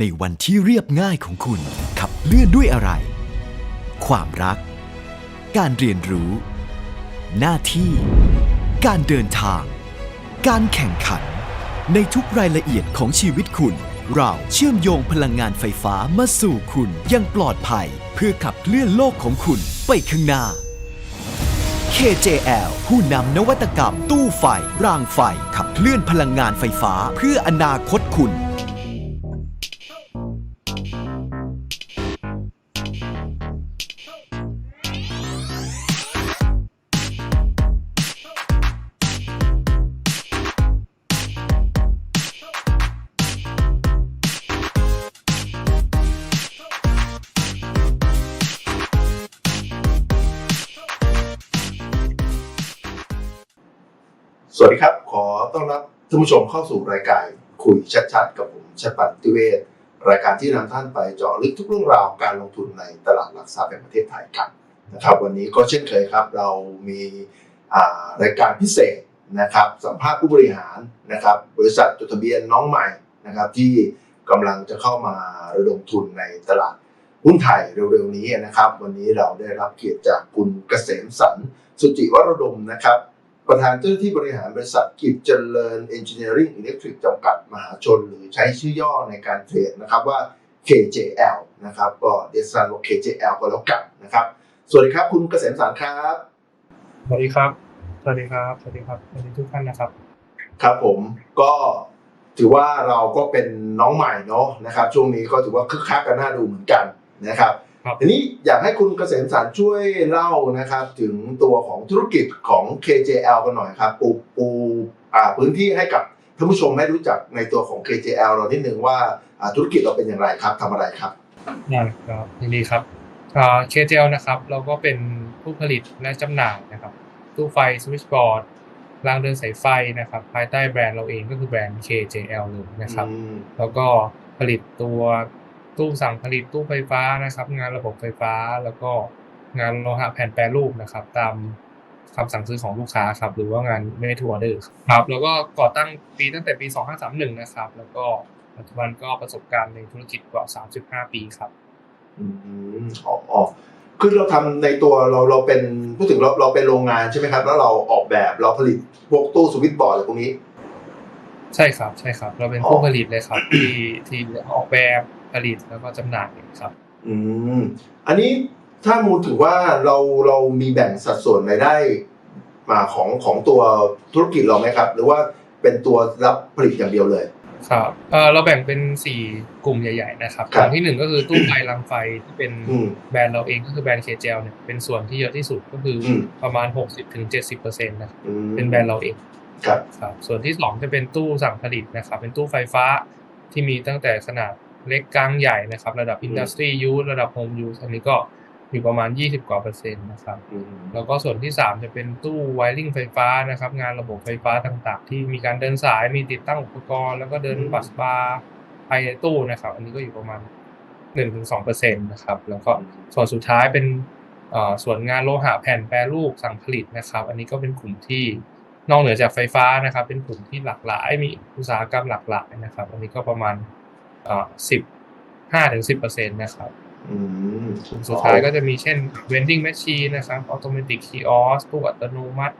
ในวันที่เรียบง่ายของคุณ ขับเลื่อนด้วยอะไร ความรัก การเรียนรู้ หน้าที่ การเดินทาง การแข่งขัน ในทุกรายละเอียดของชีวิตคุณ เราเชื่อมโยงพลังงานไฟฟ้ามาสู่คุณยังปลอดภัย เพื่อขับเคลื่อนโลกของคุณไปข้างหน้า KJL ผู้นำนวัตกรรมตู้ไฟ รางไฟ ขับเคลื่อนพลังงานไฟฟ้าเพื่ออนาคตคุณ สวัสดีครับ ขอต้อนรับท่านผู้ชมเข้าสู่รายการคุยชัดๆ กับผมชัดปันติเวศรายการที่นำท่านไปเจาะลึกทุกเรื่องราวการลงทุนในตลาดหลักทรัพย์แห่งประเทศไทยกันนะครับ วันนี้ก็เช่นเคยครับ เรามีรายการพิเศษนะครับสัมภาษณ์ผู้บริหารนะครับบริษัทจดทะเบียนน้องใหม่นะครับที่กำลังจะเข้ามาระดมทุนในตลาดหุ้นไทยเร็วๆนี้นะครับ วันนี้เราได้รับเกียรติจากคุณเกษมสันสุจิวรดมนะครับ ประธานเจ้าหน้าที่บริหารบริษัทกิจเจริญ Engineering Electric จำกัดมหาชน หรือใช้ชื่อย่อในการเทรดนะครับว่า KJL นะครับก็เดซันว่า KJL ก็แล้วกันนะครับ สวัสดีครับคุณเกษมสารครับสวัสดีครับ สวัสดีครับ สวัสดีครับสวัสดีทุกท่านนะครับ ครับผมก็ถือว่าเราก็เป็นน้องใหม่เนาะนะครับ ช่วงนี้ก็ถือว่าคึกคักกันน่าดูเหมือนกันนะครับ ครับ ทีนี้อยากให้คุณเกษมสารช่วยเล่านะครับ ถึงตัวของธุรกิจของ KJL กันหน่อยครับ ปูปูอ่าพื้นที่ให้กับท่านผู้ชมให้รู้จักในตัวของ KJL เรานิดนึงว่าอ่าธุรกิจเราเป็นอย่างไรครับทำอะไรครับ ได้ครับยินดีครับอ่า KJL นะครับ เราก็เป็นผู้ผลิตและจำหน่ายนะครับ ตู้ไฟสวิตช์บอร์ดรางเดินสายไฟนะครับ ภายใต้แบรนด์เราเองก็คือแบรนด์ KJL เลยนะครับอืมแล้วก็ผลิตตัว ตู้สั่งผลิตตู้ไฟฟ้านะครับ งานระบบไฟฟ้าแล้วก็งานโลหะแผ่นแปรรูปนะครับ ตามคำสั่งซื้อของลูกค้าครับ หรือว่างานเมทัวร์เดอร์ครับ แล้วก็ก่อตั้งปีตั้งแต่ปี 2531 นะครับ แล้วก็ปัจจุบันก็ประสบการณ์ในธุรกิจกว่า 35 ปีครับ อืมอ๋ออ๋อคือเราทำในตัวเราเราเป็นพูดถึงเราเราเป็นโรงงานใช่ไหมครับ แล้วเราออกแบบเราผลิตพวกตู้สวิตช์บอร์ดอะไรพวกนี้ ใช่ครับใช่ครับ เราเป็นผู้ผลิตเลยครับ ที่ที่ออกแบบผ ลิตแล้วก็จำหน่ายครับ อืมอันนี้ถ้ามูลถือว่าเราเรามีแบ่งสัดส่วนรายได้มาของของตัวธุรกิจเราไหมครับ หรือว่าเป็นตัวรับผลิตอย่างเดียวเลยครับเอ่อเราแบ่งเป็นสี่กลุ่มใหญ่ๆนะครับคกรับลุ่มที่หนึ่งก็คือตู้ไฟรางไฟที่เป็นอืมแบรนด์เราเองก็คือแบรนด์เคเจลเนี่ยเป็นส่วนที่เยอะที่สุดก็คืออมประมาณ 60-70%นะครับอืมเป็นแบรนด์เราเองครับครับส่วนที่สองจะเป็นตู้สั่งผลิตนะครับเป็นตู้ไฟฟ้าที่มีตั้งแต่ขนาด เล็กกลางใหญ่นะครับ ระดับอืมอินดัสทรียูสระดับโฮมยูสอันนี้ก็อยู่ประมาณ 20 กว่าเปอร์เซ็นต์นะครับอืมแล้วก็ส่วนที่ 3 จะเป็นตู้ไวริงไฟฟ้านะครับ งานระบบไฟฟ้าต่างๆ ที่มีการเดินสายมีติดตั้งอุปกรณ์แล้วก็เดินบัสบาร์ภายในตู้นะครับ อันนี้ก็อยู่ประมาณ 1-2%นะครับ แล้วก็ส่วนสุดท้ายเป็นเอ่อส่วนงานโลหะแผ่นแปรรูปสั่งผลิตนะครับ อันนี้ก็เป็นกลุ่มที่นอกเหนือจากไฟฟ้านะครับ เป็นกลุ่มที่หลากหลายมีอุตสาหกรรมหลากหลายนะครับ อันนี้ก็ประมาณ เอ่อ15-10%นะครับอืมกลุ่มสุดท้ายก็จะมีเช่น vending machine นะครับ automatic kiosk ตู้อัตโนมัติ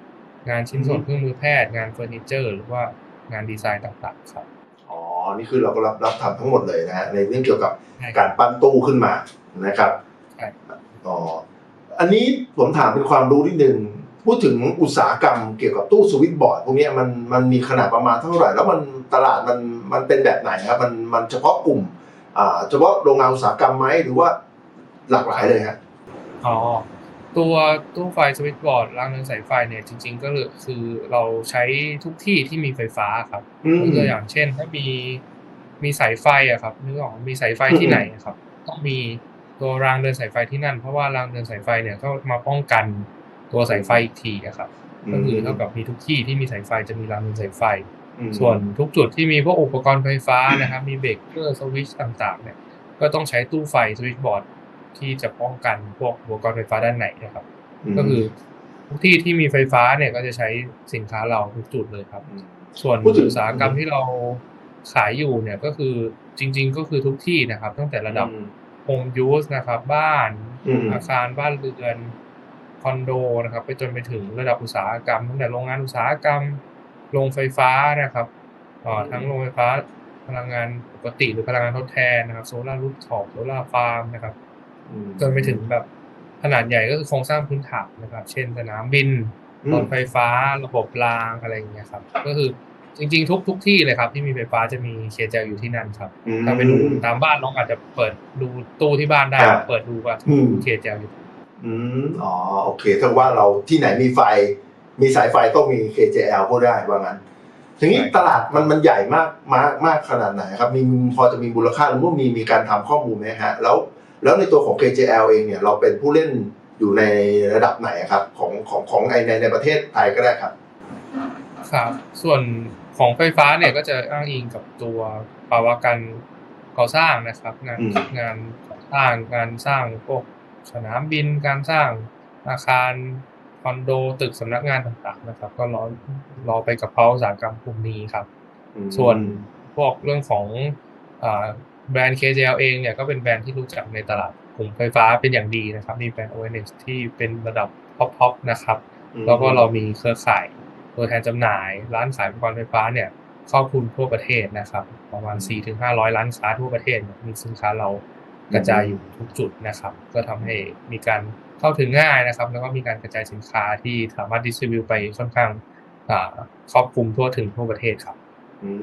งานชิ้นส่วนเครื่องมือแพทย์ งานเฟอร์นิเจอร์ หรือว่างานดีไซน์ต่างๆครับ อ๋อ นี่คือเราก็รับรับทำทั้งหมดเลยนะฮะในเรื่องเกี่ยวกับใช่คการับรปั้นตู้ขึ้นมานะครับใช่ อ๋อ อันนี้ผมถามเป็นความรู้นิดนึง พูดถึงอุตสาหกรรมเกี่ยวกับตู้สวิตช์บอร์ดพวกเนี้ยมันมันมีขนาดประมาณเท่าไหร่ แล้วมันตลาดมันมันเป็นแบบไหนครับมันมันเฉพาะกลุ่มอ่าเฉพาะโรงงานอุตสาหกรรมไหมหรือว่าหลากหลายเลยฮะอ๋อตัวตู้ไฟสวิตช์บอร์ดรางเดินสายไฟเนี่ยจริง ๆ ก็คือคือเราใช้ทุกที่ที่มีไฟฟ้าครับอืมยกตัวอย่างเช่น ถ้ามีมีสายไฟอะครับนึกออกไหมมีสายไฟที่ไหนอะครับต้องมีตัวรางเดินสายไฟที่นั่น เพราะว่ารางเดินสายไฟเนี่ยก็มาป้องกัน ตัวสายไฟอีกทีอะครับก็คือเท่ากับมีทุกที่ที่มีสายไฟจะมีรางเดินสายไฟอืมส่วนทุกจุดที่มีพวกอุปกรณ์ไฟฟ้านะครับ มีเบรกเกอร์สวิตช์ต่างๆ เนี่ยก็ต้องใช้ตู้ไฟสวิตช์บอร์ดที่จะป้องกันพวกอุปกรณ์ไฟฟ้าด้านในนะครับ ก็คือทุกที่ที่มีไฟฟ้าเนี่ยก็จะใช้สินค้าเราทุกจุดเลยครับมส่วนพูดถึงอุตสาหกรรมที่เราขายอยู่เนี่ยก็คือจริง ๆ ก็คือทุกที่นะครับ ตั้งแต่ระดับอืม home use นะครับ บ้านอืมอาคารบ้านเรือนค อนโดนะครับ ไปจนไปถึงระดับอุตสาหกรรมตั้งแต่โรงงานอุตสาหกรรมโรงไฟฟ้านะครับเอ่อทั้งโรงไฟฟ้าพลังงานปกติหรือพลังงานทดแทนนะครับโซลารูฟท็อปโซลาฟาร์มนะครับอืมจนไปถึงแบบขนาดใหญ่ก็คือโครงสร้างพื้นฐานนะครับ เช่นสนามบินอืมรถไฟฟ้าระบบรางอะไรอย่างเงี้ยครับ ก็คือจริงๆ ทุกทุกที่เลยครับ ที่มีไฟฟ้าจะมีเคเจลอยู่ที่นั่นครับอืมถ้าไปดูตามบ้านน้องอาจจะเปิดดูตู้ที่บ้านได้ครับเปิดดูว่าอืมเคเจลอยู่ อืมอ๋อโอเคถ้าว่าเราที่ไหนมีไฟ มีสายไฟต้องมี KJL พูดได้ว่างั้นทีนี้ใช่ตลาดมันมันใหญ่มากมากมากขนาดไหนครับ มีพอจะมีมูลค่าหรือว่ามีมีการทำข้อมูลไหมฮะ แล้วแล้วในตัวของ KJL เองเนี่ยเราเป็นผู้เล่นอยู่ในระดับไหนครับ ของของของไอในในประเทศไทยก็ได้ครับ ครับส่วนของไฟฟ้าเนี่ยก็จะอ้างอิงกับตัวภาวะการก่อสร้างนะครับ งานอืม งานก่อสร้างการสร้างพวก สนามบินการสร้างอาคารคอนโดตึกสำนักงานต่างๆนะครับ ก็รอรอไปกับภาคอุตสาหกรรมกลุ่มนี้ครับอืมส่วนพวกเรื่องของอาแบรนด์ KJL เองเนี่ยก็เป็นแบรนด์ที่รู้จักในตลาดกลุ่มไฟฟ้าเป็นอย่างดีนะครับ มีแบรนด์ ONX ที่เป็นระดับท็อปๆนะครับอืมแล้วก็เรามีเครือข่ายตัวแทนจำหน่าย ร้านขายอุปกรณ์ไฟฟ้าเนี่ยครอบคลุมทั่วประเทศนะครับ ประมาณ 4-500ร้านค้าทั่วประเทศเนี่ยมีสินค้าเรา กระจายอยู่ทุกจุดนะครับ ก็ทำให้มีการเข้าถึงง่ายนะครับ แล้วก็มีการกระจายสินค้าที่สามารถดิสติบิวไปค่อนข้างอ่าครอบคลุมทั่วถึงทั่วประเทศครับอืม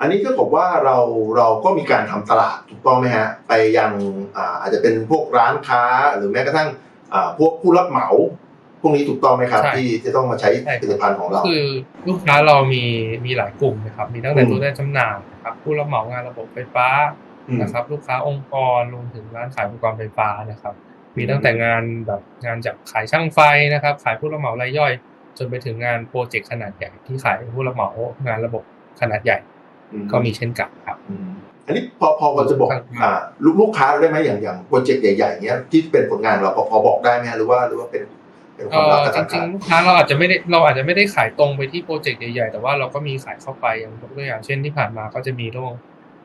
อันนี้ก็บอกว่าเราเราก็มีการทำตลาดถูกต้องไหมฮะไปยังอ่าอาจจะเป็นพวกร้านค้าหรือแม้กระทั่งอ่าพวกผู้รับเหมาพวกนี้ถูกต้องไหมครับใช่ที่จะต้องมาใช้ใช่ผลิตภัณฑ์ของเราคือลูกค้าเรามีมีหลายกลุ่มนะครับ มีตั้งแต่อืมตัวแทนจำหน่ายนะครับผู้รับเหมางานระบบไฟฟ้าอืม นะครับ ลูกค้าองค์กรรวมถึงร้านขายอุปกรณ์ไฟฟ้านะครับ มีตั้งแต่งานแบบงานจากขายช่างไฟนะครับ ขายผู้รับเหมารายย่อย จนไปถึงงานโปรเจกต์ขนาดใหญ่ที่ขายผู้รับเหมางานระบบขนาดใหญ่อืมก็มีเช่นกันครับอืมอันนี้พอพอพอจะบอกครับอ่าลูกลูกค้าได้ไหมอย่างอย่างโปรเจกต์ใหญ่ๆเนี้ยที่เป็นผลงานเราพอพอบอกได้ไหมฮะหรือว่าหรือว่าเป็นเป็นคเอวามลับอกับจทางริกางรๆลูกค้าเราอาจจะไม่ได้เราอาจจะไม่ได้ขายตรงไปที่โปรเจกต์ใหญ่ๆแต่ว่าเราก็มีขายเข้าไปอย่างยกตัวอย่างเช่นที่ผ่านมาก็จะมีเรื่อง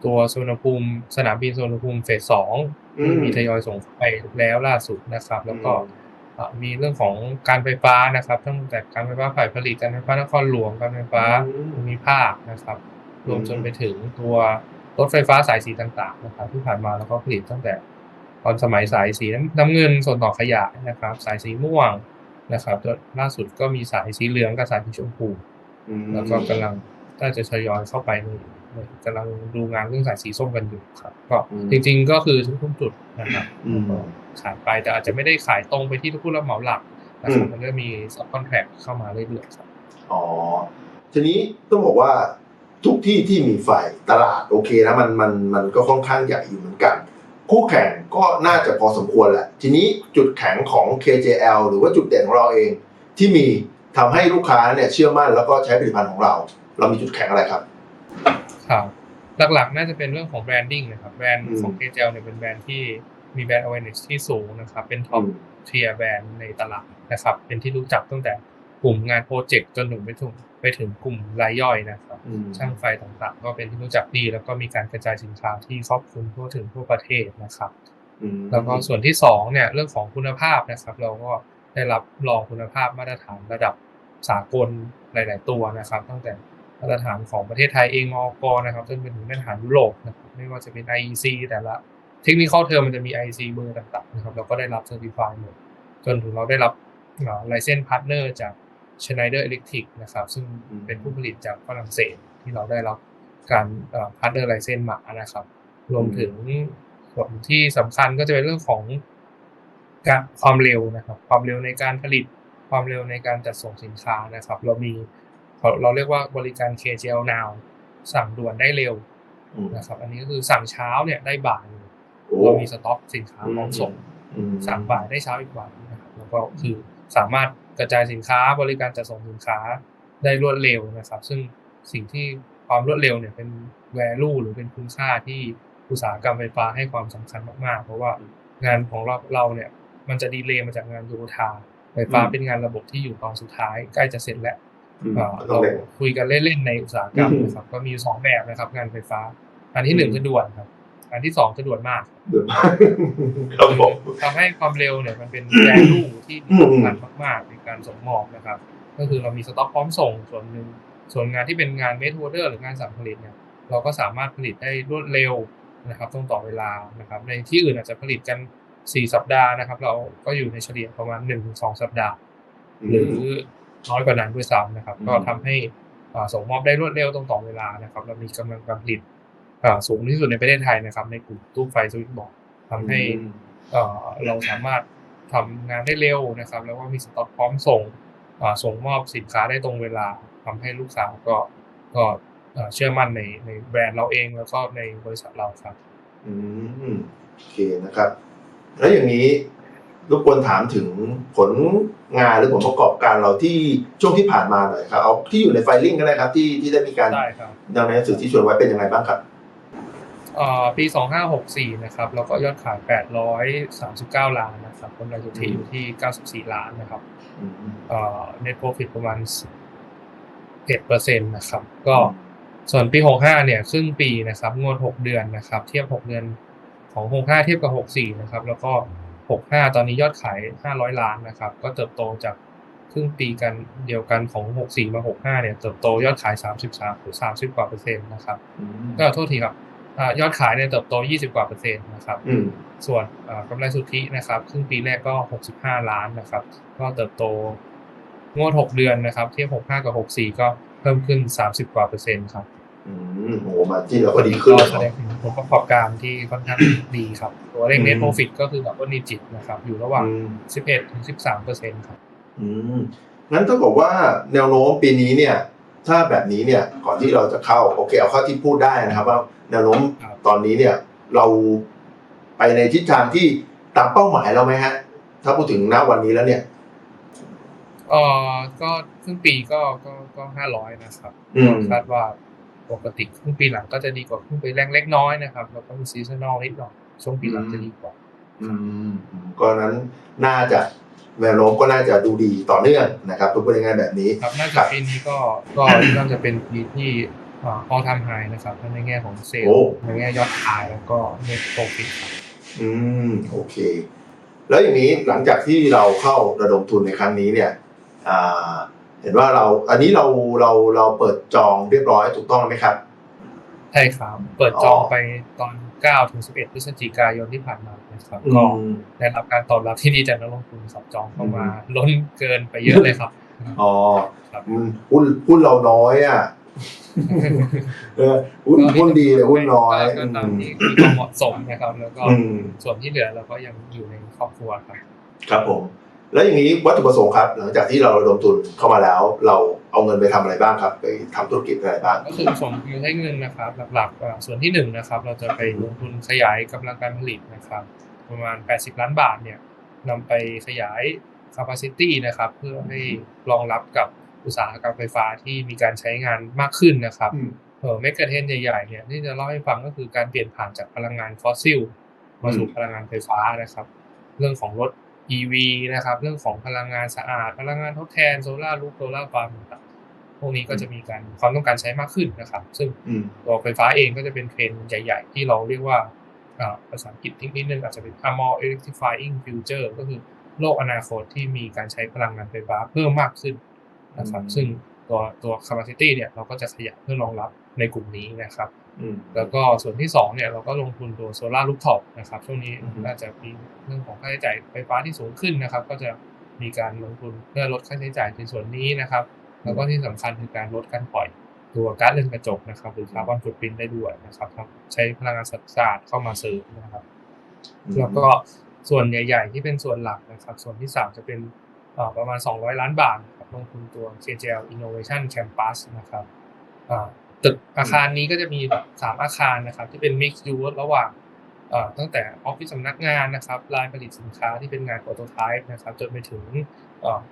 ตัวสุวรรณภูมิสนามบินสุวรรณภูมิเฟสสองอืมมีทยอยส่งไปแล้วล่าสุดนะครับ แล้วก็เอ่อมีเรื่องของการไฟฟ้านะครับ ตั้งแต่การไฟฟ้าฝ่ายผลิตการไฟฟ้านครหลวงการไฟฟ้าอืมภูมิภาคนะครับ รวมอืมจนไปถึงตัวรถไฟฟ้าสายสีต่างๆนะครับ ที่ผ่านมาแล้วก็ผลิตตั้งแต่ตอนสมัยสายสีน้ำน้ำเงินส่วนต่อขยายนะครับ สายสีม่วงนะครับตัวล่าสุดก็มีสายสีเหลืองกับสายสีชมพูอืมแล้วก็กำลังน่าจะทยอยเข้าไปในใน กำลังดูงานเรื่องสายสีส้มกันอยู่ครับ ก็จริง ๆ ก็คือทุกๆจุดนะครับอืมขายไปแต่อาจจะไม่ได้ขายตรงไปที่ทุกผู้รับเหมาหลักนะครับอืมมันก็มีซับคอนแทคเข้ามาเรื่อยๆครับอ๋อทีนี้ต้องบอกว่าทุกที่ที่มีไฟตลาดโอเคนะมันมันมันก็ค่อนข้างใหญ่อยู่เหมือนกัน คู่แข่งก็น่าจะพอสมควรแหละ ทีนี้จุดแข็งของ KJL หรือว่าจุดเด่นของเราเอง ที่มีทำให้ลูกค้าเนี่ยเชื่อมั่นแล้วก็ใช้ผลิตภัณฑ์ของเรา เรามีจุดแข็งอะไรครับ ครับหลักๆ น่าจะเป็นเรื่องของแบรนดิ้งนะครับ แบรนด์อืมของ KJL เนี่ยเป็นแบรนด์ที่มีแบรนด์ awareness ที่สูงนะครับ เป็นท็อปอืมเทียร์แบรนด์ในตลาดนะครับ เป็นที่รู้จักตั้งแต่กลุ่มงานโปรเจกต์จนถึงไปถึงไปถึงกลุ่มรายย่อยนะครับอืมช่างไฟต่างๆ ก็เป็นที่รู้จักดี แล้วก็มีการกระจายสินค้าที่ครอบคลุมทั่วถึงทั่วประเทศนะครับอืมแล้วก็ส่วนที่สองเนี่ยเรื่องของคุณภาพนะครับ เราก็ได้รับรองคุณภาพมาตรฐานระดับสากลหลาย ๆ ตัวนะครับ ตั้งแต่ มาตรฐานของประเทศไทยเองมอกนะครับจนไปถึงมาตรฐานยุโรปนะครับไม่ว่าจะเป็น IEC แต่ละเทคนิคอเทอมมันจะมี IEC เบอร์ต่างๆนะครับเราก็ได้รับเซอร์ติฟายหมดจนถึงเราได้รับไลเซนส์พาร์ทเนอร์จาก Schneider Electric นะครับ ซึ่งเป็นผู้ผลิตจากฝรั่งเศสที่เราได้รับการพาร์ทเนอร์ไลเซนส์มานะครับ รวมถึงส่วนที่สำคัญก็จะเป็นเรื่องของความเร็วนะครับ ความเร็วในการผลิตความเร็วในการจัดส่งสินค้านะครับ เรามี เราเราเรียกว่าบริการ KGL Now สั่งด่วนได้เร็วอืมนะครับอันนี้ก็คือสั่งเช้าเนี่ยได้บ่ายเลยโอ้เรามีสต็อกสินค้าพร้อมส่งอืมสั่งบ่ายได้เช้าอีกวันนะครับแล้วก็คือสามารถกระจายสินค้าบริการจัดส่งสินค้าได้รวดเร็วนะครับ ซึ่งสิ่งที่ความรวดเร็วเนี่ยเป็น value หรือเป็นคุณค่าที่อุตสาหกรรมไฟฟ้าให้ความสำคัญมากๆ เพราะว่างานของเราเราเนี่ยมันจะดีเลย์มาจากงานโยธาไฟฟ้าเป็นงานระบบที่อยู่ตอนสุดท้ายใกล้จะเสร็จแล้วอืม เอ่อก็ต้อเรางเร่งคุยกันเล่นๆในอุตสาหกรรมอืมนะครับก็มีอยู่สองแบบนะครับ งานไฟฟ้า อันที่หนึ่งอืมคือด่วนครับ อันที่สองคือด่วนมากเดือดมากครับผมทำให้ความเร็วเนี่ยมันเป็นแรงลูที่มีสำคัญมากๆในการส่งมอบนะครับ ก็คือเรามีสต็อกพร้อมส่งส่วนหนึ่งส่วนงานที่เป็นงานเมท o อเดอร์หรืองานสั่งผลิตเนี่ยเราก็สามารถผลิตได้รวดเร็วนะครับตรงต่อเวลานะครับ ในที่อื่นอาจจะผลิตกัน4สัปดาห์นะครับ เราก็อยู่ในเฉลี่ยประมาณ1-2สัปดาห์ หรือ น้อยกว่านั้นด้วยซ้ำนะครับอืมก็ทำให้อ่าส่งมอบได้รวดเร็วตรงต่อเวลานะครับเรามีกำลังการผลิตอ่าสูงที่สุดในประเทศไทยนะครับ ในกลุ่มตู้ไฟสวิตช์บอร์ดทำให้อืมเอ่อเราสามารถทำงานได้เร็วนะครับ แล้วก็มีสต็อกพร้อมส่งอ่าส่งมอบสินค้าได้ตรงเวลาทำให้ลูกค้าก็ก็เอ่อเชื่อมั่นในในแบรนด์เราเองแล้วก็ในบริษัทเราครับ อืมโอเคนะครับ แล้วอย่างนี้ รบกวนถามถึงผลงานหรือผลประกอบการเราที่ช่วงที่ผ่านมาหน่อยครับเอาที่อยู่ในไฟลิ่งก็ได้ครับ ที่ที่ได้มีการได้ครับดังในหนังสือที่ชวนไว้เป็นยังไงบ้างครับเอ่อปี 2564 นะครับ แล้วก็ยอดขาย 839 ล้านนะครับกำไรสุทธิอยู่ที่ 94 ล้านนะครับอืมเอ่อ net profit ประมาณ11%นะครับ ก็ส่วนปี 65 เนี่ยครึ่งปีนะครับ งวด 6 เดือนนะครับ เทียบ 6 เดือนของ 65 เทียบกับ 64 นะครับ แล้วก็ 65 ตอนนี้ยอดขาย 500 ล้านนะครับ ก็เติบโตจากครึ่งปีกันเดียวกันของ 64 มา 65 เนี่ย เติบโตยอดขาย 33 หรือ 30 กว่าเปอร์เซ็นต์นะครับอืมก็โทษทีครับอายอดขายเนี่ยเติบโต 20 กว่าเปอร์เซ็นต์นะครับอืมส่วนเอ่อกำไรสุทธินะครับ ครึ่งปีแรกก็ 65 ล้านนะครับ ก็เติบโตงวด 6 เดือนนะครับ เทียบ 65 กับ 64 ก็เพิ่มขึ้น 30 กว่าเปอร์เซ็นต์ครับ อืมโหมาที่เราก็ดีขึ้นก็แล้วแสดงถึงผลประกอบการที่ค่อนข้างดีครับ ตัวเลข net profit ก็คือแบบว่านิจิตนะครับ อยู่ระหว่างอืม11ถึง13เปอร์เซ็นต์ครับ อืมงั้นถ้าบอกว่าแนวโน้มปีนี้เนี่ย ถ้าแบบนี้เนี่ยก่อนที่เราจะเข้าโอเคเอาเข้าที่พูดได้นะครับว่าแนวโน้มครับตอนนี้เนี่ยเราไปในทิศทางที่ตามเป้าหมายเราไหมฮะ ถ้าพูดถึงณวันนี้แล้วเนี่ยเอ่อก็ครึ่งปีก็ก็ก็500นะครับอืมคาดว่า ปกติครึ่งปีหลังก็จะดีกว่าครึ่งปีแรกเล็กน้อยนะครับแล้วก็มีซีซันอลนิดหน่อยช่วงปีหลังจะดีกว่า อืมก็นั้นน่าจะแนวโน้มก็น่าจะดูดีต่อเนื่องนะครับพูดง่ายๆแบบนี้ครับน่าจะปีนี้ก็ก็น่าจะเป็นปีที่อ่า all time high นะครับทั้งในแง่ของเซลล์ในแง่ยอดขายแล้วก็ net profit ครับอืมโอเค แล้วอย่างนี้หลังจากที่เราเข้าระดมทุนในครั้งนี้เนี่ยอ่า เห็นว่าเราอันนี้เราเราเราเปิดจองเรียบร้อยถูกต้องไหมครับใช่ครับเปิดจองอ๋อไปตอน9ถึง11พฤศจิกายนที่ผ่านมานะครับอืก็มได้รับการตอบรับที่ดีจากนักลงทุนสับจองเข้ามาล้นเกินไปเยอะเลยครับอ๋อครับมันหุ้นหุ้นเราน้อยอะเออหุ้นหุ้นดีแต่หุ้นน้อยก็ตามที่มีความเหมาะสมนะครับ แล้วก็อืมส่วนที่เหลือเราก็ยังอยู่ในครอบครัวครับครับผม แล้วอย่างนี้วัตถุประสงค์ครับ หลังจากที่เราระดมทุนเข้ามาแล้ว เราเอาเงินไปทำอะไรบ้างครับ ไปทำธุรกิจอะไรบ้างก็คือส่งคือให้เงินนะครับ หลักๆอ่าส่วนที่หนึ่งนะครับ เราจะไปลงทุนขยายกำลังการผลิตนะครับ ประมาณ 80 ล้านบาทเนี่ยนำไปขยาย capacity นะครับ เพื่อให้รองรับกับอุตสาหกรรมไฟฟ้าที่มีการใช้งานมากขึ้นนะครับอืมเออเมกะเทรนด์ใหญ่ๆเนี่ยที่จะเล่าให้ฟังก็คือการเปลี่ยนผ่านจากพลังงานฟอสซิลมาสู่อืมพลังงานไฟฟ้านะครับ เรื่องของรถ EV นะครับเรื่องของพลังงานสะอาด พลังงานทดแทนโซลาร์รูฟโซลาร์ฟาร์มต่างๆพวกนี้ก็จะมีการความต้องการใช้มากขึ้นนะครับ ซึ่งอืมตัวไฟฟ้าเองก็จะเป็นเทรนด์ใหญ่ ๆ ที่เราเรียกว่าอ่าภาษาอังกฤษนิดนึงอาจจะเป็น a more electrifying future ก็คือโลกอนาคตที่มีการใช้พลังงานไฟฟ้าเพิ่มมากขึ้นนะครับอืมซึ่งตัวตัว capacity เนี่ยเราก็จะขยายเพื่อรองรับ ในกลุ่มนี้นะครับอืมแล้วก็ส่วนที่สองเนี่ยเราก็ลงทุนตัวโซลาร์ลูฟท็อปนะครับช่วงนี้อือฮึน่าจะมีเรื่องของค่าใช้จ่ายไฟฟ้าที่สูงขึ้นนะครับ ก็จะมีการลงทุนเพื่อลดค่าใช้จ่ายในส่วนนี้นะครับ แล้วก็ที่สำคัญคือการลดการปล่อยตัวก๊าซเรือนกระจกนะครับ หรือคาร์บอนฟุตปรินท์ได้ด้วยนะครับครับใช้พลังงานสะอาดเข้ามาเสริมนะครับ แล้วก็ส่วนใหญ่ ๆ ที่เป็นส่วนหลักนะครับ ส่วนที่3จะเป็นเอ่อประมาณ 200 ล้านบาทนะครับลงทุนตัว KJL Innovation Campus นะครับอ่า ตึกอาคารนี้ก็จะมี3อาคารนะครับ ที่เป็น Mix Use ระหว่างตั้งแต่ออฟฟิศสำนักงานนะครับลายผลิตสินค้าที่เป็นงานโปรโตไทป์นะครับ จนไปถึง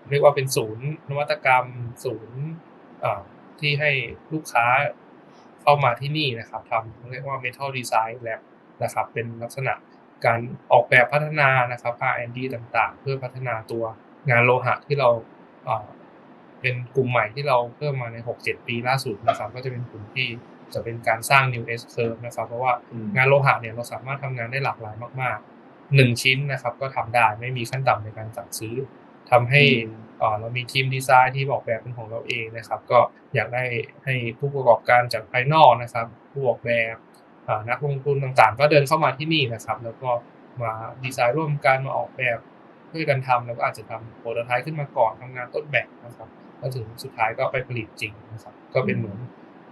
เรียกว่าเป็นศูนย์นวัตกรรม ศูนย์ที่ให้ลูกค้าเข้ามาที่นี่นะครับทำเรียกว่า Metal Design Lab นะครับเป็นลักษณะการออกแบบพัฒนานะครับ R&D ต่างๆ เพื่อพัฒนาตัวงานโลหะที่เรา เอ่อเป็นกลุ่มใหม่ที่เราเพิ่มมาใน 6-7 ปีล่าสุดนะครับ ก็จะเป็นกลุ่มที่จะเป็นการสร้าง new S curve นะครับ เพราะว่าอืมงานโลหะเนี่ยเราสามารถทำงานได้หลากหลายมากๆหนึ่งชิ้นนะครับก็ทำได้ไม่มีขั้นต่ำในการสั่งซื้อทำให้อืมเอ่อเรามีทีมดีไซน์ที่ออกแบบเป็นของเราเองนะครับ ก็อยากได้ให้ผู้ประกอบการจากภายนอกนะครับ ผู้ออกแบบอ่านักลงทุนต่างๆ ก็เดินเข้ามาที่นี่นะครับ แล้วก็มาดีไซน์ร่วมกันมาออกแบบด้วยกันทำแล้วก็อาจจะทำโปรโตไทป์ขึ้นมาก่อนทำงานต้นแบบนะครับ แล้วถึงสุดท้ายก็ไปผลิตจริงนะครับก็เป็นเหมือน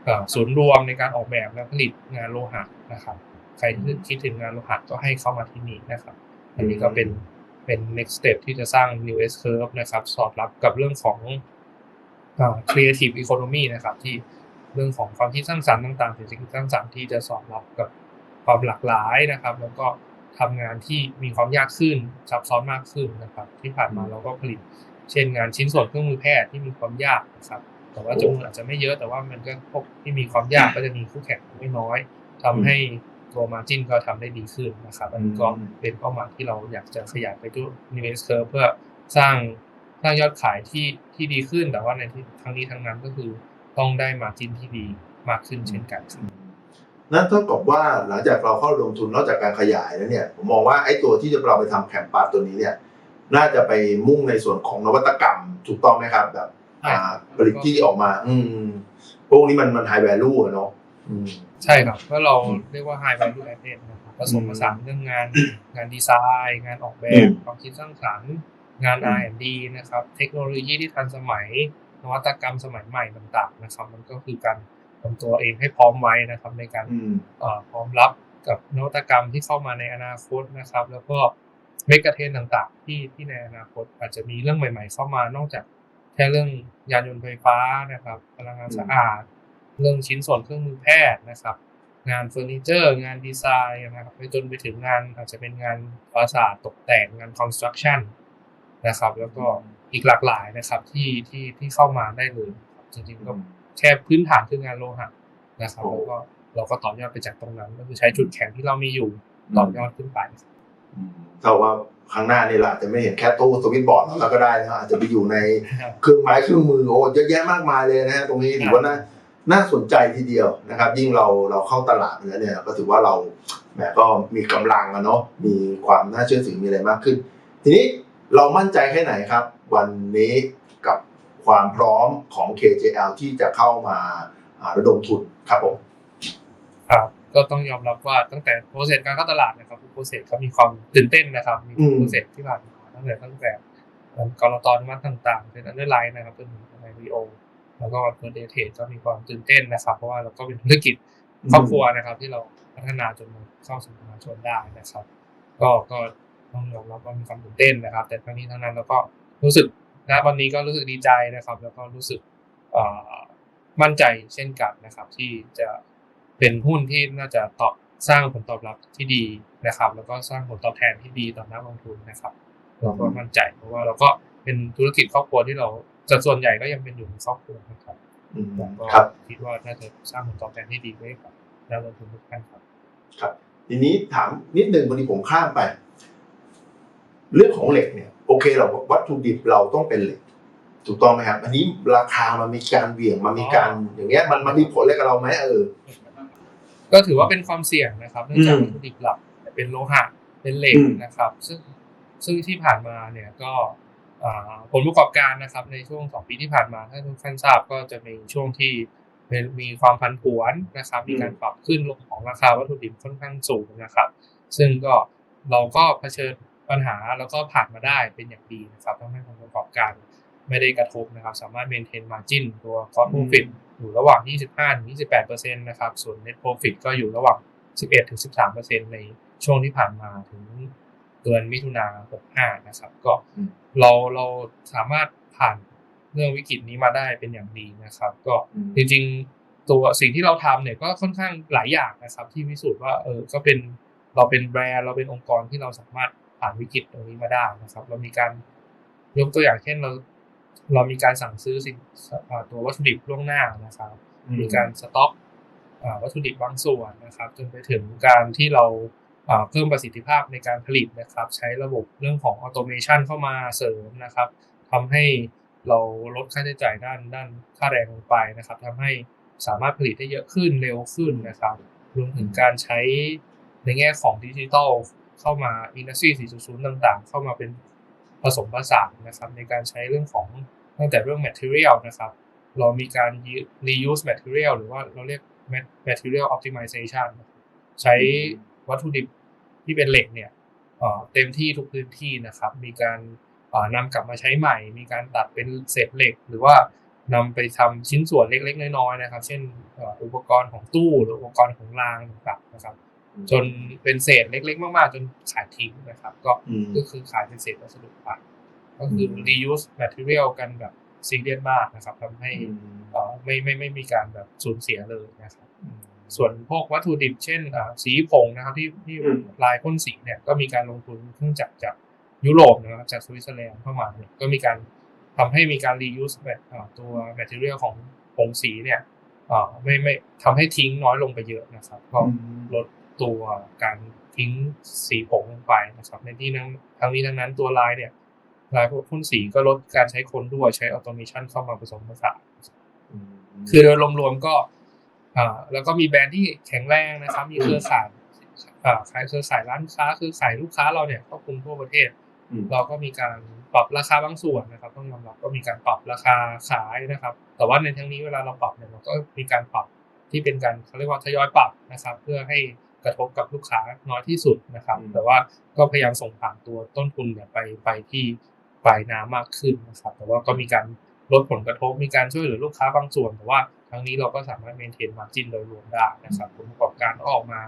เอ่อศูนย์รวมในการออกแบบและผลิตงานโลหะนะครับ ใครที่คิดถึงงานโลหะก็ให้เข้ามาที่นี่นะครับ อันนี้ก็เป็นเป็น next step ที่จะสร้าง new S curve นะครับ สอดรับกับเรื่องของอ่า creative economy นะครับ ที่เรื่องของความคิดสร้างสรรค์ต่างๆเศรษฐกิจสร้างสรรค์ที่จะสอดรับกับความหลากหลายนะครับ แล้วก็ทำงานที่มีความยากขึ้นซับซ้อนมากขึ้นนะครับ ที่ผ่านมาเราก็ผลิต เช่นงานชิ้นส่วนเครื่องมือแพทย์ที่มีความยากนะครับแต่ว่าจำนวนอาจจะไม่เยอะแต่ว่ามันก็พวกที่มีความยากก็จะมีคู่แข่งไม่น้อยทำให้ตัวมาจินก็ทำได้ดีขึ้นนะครับอันนี้ก็เป็นเป้าหมายที่เราอยากจะขยายไปที่ New S Curve เพื่อสร้างสร้างยอดขายที่ที่ดีขึ้น แต่ว่าในที่ทั้งนี้ทั้งนั้นก็คือต้องได้มาจินที่ดีมากขึ้นเช่นกันครับนั่นเท่ากับว่าหลังจากเราเข้าลงทุนนอกจากการขยายแล้วเนี่ยผมมองว่าไอ้ตัวที่จะเราไปทำแคมปัสตัวนี้เนี่ย น่าจะไปมุ่งในส่วนของนวัตกรรมถูกต้องไหมครับ แบบอ่าผลิตที่ออกมา อืมพวกนี้มันมันไฮแวลูอะเนาะอืมใช่ครับก็เราอืมเรียกว่า high value added นะครับผสมผสานเรื่องงานงานดีไซน์ งานออกแบอืบมความคิดสร้างสรรค์งานอืม R&D นะครับ เทคโนโลยีที่ทันสมัย นวัตกรรมสมัยใหม่ต่างๆนะครับ มันก็คือการทำตัวเองให้พร้อมไว้นะครับ ในการอืมเอ่อพร้อมรับกับนวัตกรรมที่เข้ามาในอนาคตนะครับ แล้วก็ เมกะเทนต่างๆ ที่ที่ในอนาคตอาจจะมีเรื่องใหม่ ๆ เข้ามานอกจากแค่เรื่องยานยนต์ไฟฟ้านะครับพลังงานสะอาด เรื่องชิ้นส่วนเครื่องมือแพทย์นะครับ งานเฟอร์นิเจอร์ งานดีไซน์นะครับไปจนไปถึงงานอาจจะเป็นงานปราสาทตกแต่งงานคอนสตรักชั่นนะครับ แล้วก็อีกหลากหลายนะครับที่ที่ที่เข้ามาได้เลยจริงๆก็แค่พื้นฐานคืองานโลหะนะครับแล้วก็เราก็ต่อยอดไปจากตรงนั้น ก็คือใช้จุดแข็งที่เรามีอยู่ต่อยอดขึ้นไป เท่าว่าข้างหน้านี่เราอาจจะไม่เห็นแค่ตู้สวิตช์บอร์ดแล้วก็ได้นะอาจจะไปอยู่ในเครื่องไม้เครื่องมือโอ้เยอะแยะมากมายเลยนะฮะตรงนี้ถือว่าน่าน่าสนใจทีเดียวนะครับ ยิ่งเราเราเข้าตลาดแล้วเนี่ย ก็ถือว่าเราแหมก็มีกำลังอะเนาะมีความน่าเชื่อถือมีอะไรมากขึ้น ทีนี้เรามั่นใจแค่ไหนครับ วันนี้กับความพร้อมของ KJL ที่จะเข้ามาอ่าระดมทุนครับผมครับ ก็ต้องยอมรับว่าตั้งแต่โปรเซสการเข้าตลาดนะครับโปรเซสเขามีความตื่นเต้นนะครับ มีอืมโปรเซสที่ผ่านมาตั้งแต่ตั้งแต่กรตอนมาต่างๆ เป็นอันเดอร์ไลน์นะครับจนถึงในวีโอแล้วก็วันเฟิร์สเดย์เทรดก็มีความตื่นเต้นนะครับ เพราะว่าเราก็เป็นธุรกิจครอบครัวนะครับ ที่เราพัฒนาจนมาเข้าสู่ประชาชนได้นะครับ ก็ก็ต้องยอมรับว่ามีความตื่นเต้นนะครับ แต่ทั้งนี้ทั้งนั้นเราก็รู้สึกนะวันนี้ก็รู้สึกดีใจนะครับ แล้วก็รู้สึกเอ่อมั่นใจเช่นกันนะครับ ที่จะ เป็นหุ้นที่น่าจะตอบสร้างผลตอบรับที่ดีนะครับ แล้วก็สร้างผลตอบแทนที่ดีต่อนักลงทุนนะครับเราก็มั่นใจเพราะว่าเราก็เป็นธุรกิจครอบครัวที่เราสัดส่วนใหญ่ก็ยังเป็นอยู่ในครอบครัวนะครับอืมแล้วก็ครับคิดว่าน่าจะสร้างผลตอบแทนที่ดีไว้กับนักลงทุนทุกท่านครับครับ ทีนี้ถามนิดนึงพอดีผมข้ามไป เรื่องของเหล็กเนี่ย โอเคเราวัตถุดิบเราต้องเป็นเหล็ก ถูกต้องไหมครับ อันนี้ราคามันมีการเหวี่ยงมันมีการอย่างเงี้ยมันมันมีผลอะไรกับเราไหมเออ ก็ถือว่าเป็นความเสี่ยงนะครับเนื่องจากอืมวัตถุดิบหลักเป็นโลหะเป็นเหล็กอืมนะครับ ซึ่งซึ่งที่ผ่านมาเนี่ยก็อ่าผลประกอบการนะครับ ในช่วงสองปีที่ผ่านมาถ้าทุกท่านทราบก็จะมีช่วงที่เป็นมีความผันผวนนะครับ มีการปรับขึ้นลงของราคาวัตถุดิบค่อนข้างสูงนะครับ ซึ่งก็เราก็เผชิญปัญหาแล้วก็ผ่านมาได้เป็นอย่างดีนะครับทำให้ผลประกอบการ ไม่ได้กระทบนะครับ สามารถ maintain margin ตัว cost profit อยู่ระหว่าง 25-28%นะครับ ส่วน net profit ก็อยู่ระหว่าง 11-13%ในช่วงที่ผ่านมาถึงเดือนมิถุนา65 นะครับ ก็อืมเราเราสามารถผ่านเรื่องวิกฤตนี้มาได้เป็นอย่างดีนะครับ ก็จริงๆตัวสิ่งที่เราทำเนี่ยก็ค่อนข้างหลายอย่างนะครับ ที่พิสูจน์ว่าเออก็เป็นเราเป็นแบรนด์เราเป็นองค์กรที่เราสามารถผ่านวิกฤตตรงนี้มาได้นะครับ เรามีการยกตัวอย่างเช่นเรา เรามีการสั่งซื้อสินอ่าตัววัตถุดิบล่วงหน้านะครับ มีการสต็อกอ่าวัตถุดิบบางส่วนนะครับ จนไปถึงการที่เราอ่าเพิ่มประสิทธิภาพในการผลิตนะครับ ใช้ระบบเรื่องของออโตเมชันเข้ามาเสริมนะครับทำให้เราลดค่าใช้จ่ายด้านด้านค่าแรงลงไปนะครับทำให้สามารถผลิตได้เยอะขึ้นเร็วขึ้นนะครับ รวมถึงการใช้ในแง่ของดิจิทัลเข้ามาอินดัสทรี4.0 ต่างๆ เข้ามาเป็น ผสมผสานนะครับ ในการใช้เรื่องของตั้งแต่เรื่อง material นะครับ เรามีการ reuse material หรือว่าเราเรียก material optimization นะครับใช้วัตถุดิบที่เป็นเหล็กเนี่ยเอ่อเต็มที่ทุกพื้นที่นะครับ มีการเอ่อนำกลับมาใช้ใหม่ มีการตัดเป็นเศษเหล็ก หรือว่านำไปทำชิ้นส่วนเล็กๆ น้อยๆนะครับ เช่นเอ่ออุปกรณ์ของตู้หรืออุปกรณ์ของรางต่างๆนะครับ จนเป็นเศษเล็ก ๆ มากๆ จนขายทิ้งนะครับ ก็อืมก็คือขายเป็นเศษวัสดุไปก็คืออม reuse material กันแบบซีเรียสมากนะครับทำให้อืมเอ่อไม่ไม่ไม่มีการแบบสูญเสียเลยนะครับ ส่วนพวกวัตถุดิบเช่นอ่าสีผงนะครับที่ที่อืมลายพ่นสีเนี่ยก็มีการลงทุนเครื่องจักรจากยุโรปนะครับจากสวิตเซอร์แลนด์เข้ามาเนี่ยก็มีการทำให้มีการ reuse แบบอ่าตัว material ของผงสีเนี่ยอ่าไม่ไม่ทำให้ทิ้งน้อยลงไปเยอะนะครับก็ลด ตัวการทิ้งสีผงลงไปนะครับ ในที่นั้นทั้งนี้ทั้งนั้นตัวลายเนี่ยลายพวกพ่นสีก็ลดการใช้คนด้วยใช้ออโตเมชันเข้ามาผสมผสานมคือโดยรวมๆก็อ่าแล้วก็มีแบรนด์ที่แข็งแรงนะครับ มีเครือข่ายอ่าขายเครือข่ายร้านค้าคือข่ายลูกค้าเราเนี่ยครอบคลุมทั่วประเทศอืมเราก็มีการปรับราคาบางส่วนนะครับ ต้องยอมรับก็มีการปรับราคาขายนะครับ แต่ว่าในทั้งนี้เวลาเราปรับเนี่ยเราก็มีการปรับที่เป็นการเขาเรียกว่าทยอยปรับนะครับ เพื่อให้ กระทบกับลูกค้าน้อยที่สุดนะครับอืมแต่ว่าก็พยายามส่งผ่านตัวต้นทุนเนี่ยไปไปที่ปลายน้ำมากขึ้นนะครับ แต่ว่าก็มีการลดผลกระทบ มีการช่วยเหลือลูกค้าบางส่วน แต่ว่าทั้งนี้เราก็สามารถเมนเทนมาจินโดยรวมได้นะครับผลประกอบการก็ออกมา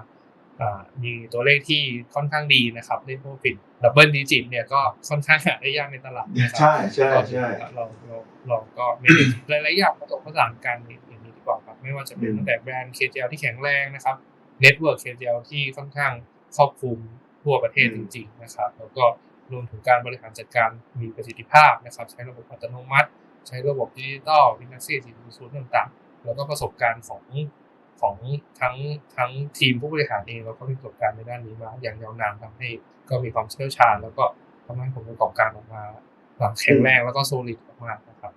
อ่ามีตัวเลขที่ค่อนข้างดีนะครับได้ profit ดับเบิลดิจิตเนี่ยก็ค่อนข้างหาได้ยากในตลาดนะครัใช่ใช่ก็ใช่เราเราเราก็มีหลายๆอย่างผสมผสานกันอย่างนี้ดีกว่าครับไม่ว่าจะเป็นอืมตั้งแต่แบรนด์ KJL ที่แข็งแรงนะครับ เน็ตเวิร์ก KJL ที่ค่อนข้างครอบคลุมทั่วประเทศจริง ๆ นะครับ แล้วก็รวมถึงการบริหารจัดการมีประสิทธิภาพนะครับ ใช้ระบบอัตโนมัติ ใช้ระบบดิจิตอลวินาซี4.0ต่างๆ แล้วก็ประสบการณ์ของของทั้งทั้งทีมผู้บริหารเองแล้วก็มีประสบการณ์ในด้านนี้มา อย่างยาวนานทำให้ก็มีความเชี่ยวชาญ แล้วก็ทำให้ผลประกอบการออกมาแข็งแรงแล้วก็โซลิดมากๆนะครับ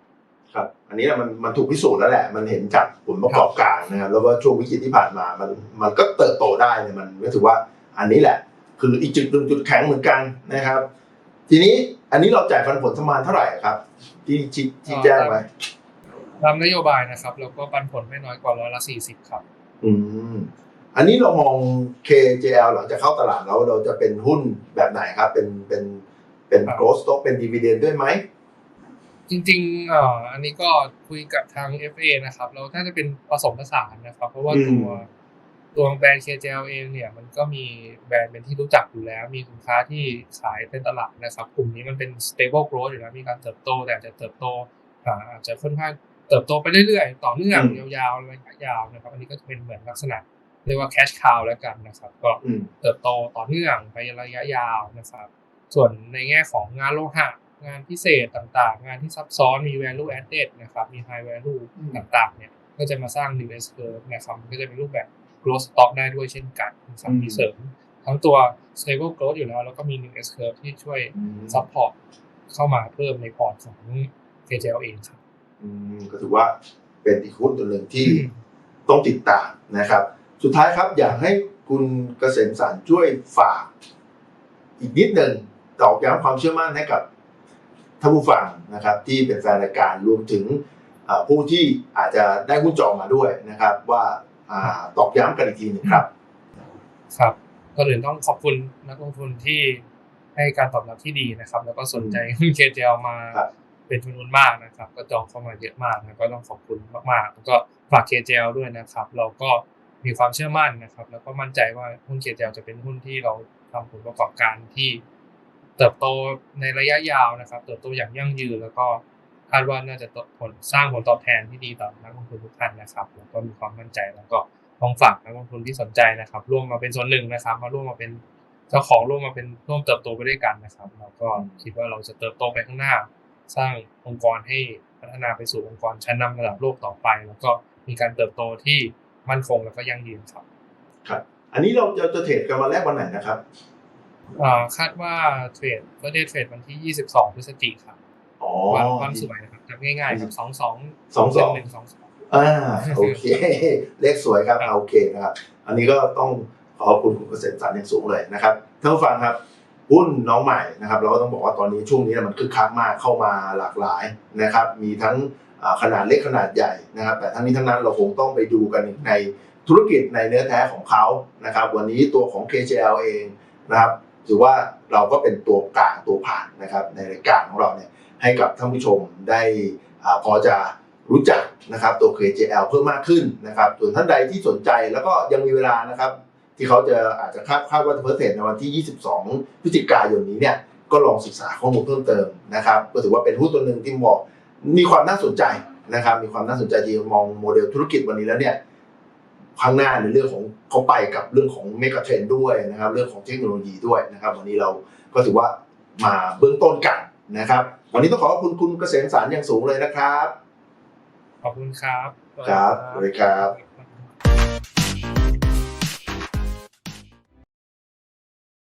ครับอันนี้มันมันถูกพิสูจน์แล้วแหละ มันเห็นจากผลประกอบการนะครับแล้วก็ช่วงวิกฤตที่ผ่านมามันมันก็เติบโตได้เนี่ยมันก็ถือว่าอันนี้แหละ คืออีกจุดหนึ่งจุดแข็งเหมือนกันนะครับ ทีนี้อันนี้เราจ่ายปันผลประมาณเท่าไหร่ครับ ที่ที่ที่แจ้งไว้ตามนโยบายนะครับแล้วก็ปันผลไม่น้อยกว่าร้อยละสี่สิบครับ อืมอันนี้เรามอง KJL หลังจากเข้าตลาดแล้วเราจะเป็นหุ้นแบบไหนครับ เป็นเป็นเป็นครับ growth stock เป็น dividend ด้วยไหม จริงๆเอ่ออันนี้ก็คุยกับทาง FA นะครับเราน่าจะเป็นผสมผสานนะครับ เพราะว่าอืมตัวตัวแบรนด์ KJL เองเนี่ยมันก็มีแบรนด์เป็นที่รู้จักอยู่แล้ว มีสินค้าที่ขายเป็นตลาดนะครับ กลุ่มนี้มันเป็น stable growth อยู่แล้วมีการเติบโตแต่อาจจะเติบโตอ่าอาจจะค่อนข้างเติบโตไปเรื่อยๆ ต่อเนื่องอืมยาวๆระยะยาวนะครับ อันนี้ก็จะเป็นเหมือนลักษณะเรียกว่า cash cow แล้วกันนะครับ ก็อืมเติบโตต่อเนื่องไประยะยาวนะครับ ส่วนในแง่ของงานโลหะ งานพิเศษต่างๆ งานที่ซับซ้อนมี value added นะครับ มี high value อืมต่างๆ เนี่ย ก็จะมาสร้าง new S curve นะครับมันก็จะเป็นรูปแบบ growth stock ได้ด้วยเช่นกันนะครับอืมที่เสริมทั้งตัว stable growth อยู่แล้ว แล้วก็มี new S curve ที่ช่วย support เข้ามาเพิ่มในพอร์ตของ KJL เองครับอืมก็ถือว่าเป็นอีกหุ้นตัวหนึ่งที่ต้องติดตามนะครับ สุดท้ายครับอยากให้คุณเกษมสารช่วยฝากอีกนิดหนึ่งตอกย้ำความเชื่อมั่นให้กับ ท่านผู้ฟังนะครับที่เป็นแฟนรายการรวมถึงอ่าผู้ที่อาจจะได้หุ้นจองมาด้วยนะครับ ว่าอ่าตอกย้ำกันอีกทีหนึ่งครับ ครับก็เลยต้องขอบคุณนักลงทุนที่ให้การตอบรับที่ดีนะครับ แล้วก็สนใจหุ้น KJL มาครับเป็นจำนวนมากนะครับ ก็จองเข้ามาเยอะมากนะก็ต้องขอบคุณมากๆแล้วก็ฝาก KJL ด้วยนะครับ เราก็มีความเชื่อมั่นนะครับ แล้วก็มั่นใจว่าหุ้น KJL จะเป็นหุ้นที่เราทำผลประกอบการที่ เติบโตในระยะยาวนะครับ เติบโตอย่างยั่งยืนแล้วก็คาดว่าน่าจะผลสร้างผลตอบแทนที่ดีต่อนักลงทุนทุกท่านนะครับแล้วก็มีความมั่นใจแล้วก็ลองฝากนักลงทุนที่สนใจนะครับ ร่วมมาเป็นส่วนหนึ่งนะครับ มาร่วมมาเป็นเจ้าของร่วมมาเป็นร่วมเติบโตไปด้วยกันนะครับแล้วก็คิดว่าเราจะเติบโตไปข้างหน้า สร้างองค์กรให้พัฒนาไปสู่องค์กรชั้นนำระดับโลกต่อไป แล้วก็มีการเติบโตที่มั่นคงแล้วก็ยั่งยืนครับ ครับ อันนี้เราจะเทรดกันมาแรกวันไหนนะครับ คาดว่าเทรดก็ได้เทรดวันที่ 22 พฤศจิกายนครับอ๋อวันวันสวยนะครับแต่ครับง่ายๆครับสองสองสองสองหนึ่งสองสองอ่าโอเค เลขสวยครับอ่าโอเคนะครับ อันนี้ก็ต้องขอบคุณคุณเกษมสันต์อย่างสูงเลยนะครับท่านผู้ฟังครับหุ้นน้องใหม่นะครับ เราก็ต้องบอกว่าตอนนี้ช่วงนี้มันคึกคักมากเข้ามาหลากหลายนะครับ มีทั้งอ่าขนาดเล็กขนาดใหญ่นะครับ แต่ทั้งนี้ทั้งนั้นเราคงต้องไปดูกันในธุรกิจในเนื้อแท้ของเขานะครับ วันนี้ตัวของ KJL เองนะครับ ถือว่าเราก็เป็นตัวกลางตัวผ่านนะครับในรายการของเราเนี่ยให้กับท่านผู้ชมได้อพอจะรู้จักนะครับตัว KJL เพิ่มมากขึ้นนะครับส่วนท่านใดที่สนใจแล้วก็ยังมีเวลานะครับ ที่เขาจะอาจจะคาดคาดว่าจะเพิร์เซในวันที่ 22 พฤศจิกายนนี้เนี่ยก็ลองศึกษาข้อมูลเพิ่มเติมนะครับก็ถือว่าเป็นหุ้นตัวหนึ่งที่มองมีความน่าสนใจนะครับ มีความน่าสนใจที่มองโมเดลธุรกิจวันนี้แล้วเนี่ยข้างหน้าในเรื่องของ เขาไปกับเรื่องของเมกะเทรนด้วยนะครับ เรื่องของเทคโนโลยีด้วยนะครับ วันนี้เราก็ถือว่ามาเบื้องต้นกันนะครับ วันนี้ต้องขอขอบคุณคุณเกษมสารอย่างสูงเลยนะครับ ขอบคุณครับ ครับสวัสดีครับ